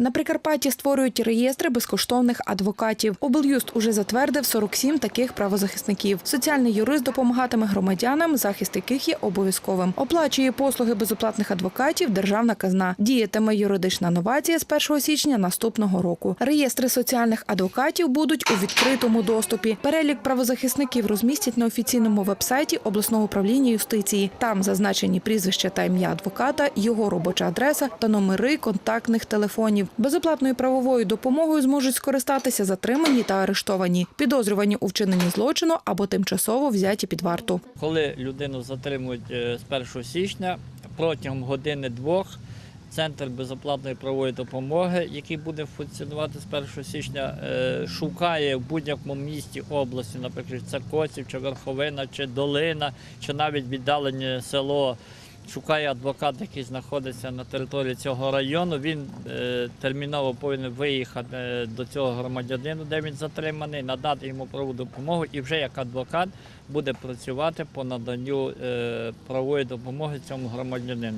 На Прикарпатті створюють реєстри безкоштовних адвокатів. Облюст уже затвердив 47 таких правозахисників. Соціальний юрист допомагатиме громадянам, захист яких є обов'язковим. Оплачує послуги безоплатних адвокатів державна казна. Діятиме юридична новація з 1 січня наступного року. Реєстри соціальних адвокатів будуть у відкритому доступі. Перелік правозахисників розмістять на офіційному вебсайті обласного управління юстиції. Там зазначені прізвище та ім'я адвоката, його робоча адреса та номери контактних телефонів. Безоплатною правовою допомогою зможуть скористатися затримані та арештовані, підозрювані у вчиненні злочину або тимчасово взяті під варту. Коли людину затримують е, з 1 січня, протягом години-двох центр безоплатної правової допомоги, який буде функціонувати з 1 січня, е, шукає в будь-якому місті області, наприклад, це Коців, чи Верховина, чи Долина, чи навіть віддалене село. Шукає адвокат, який знаходиться на території цього району. Він е, терміново повинен виїхати е, до цього громадянина, де він затриманий, надати йому правову допомогу, і вже як адвокат буде працювати по наданню е, правової допомоги цьому громадянину.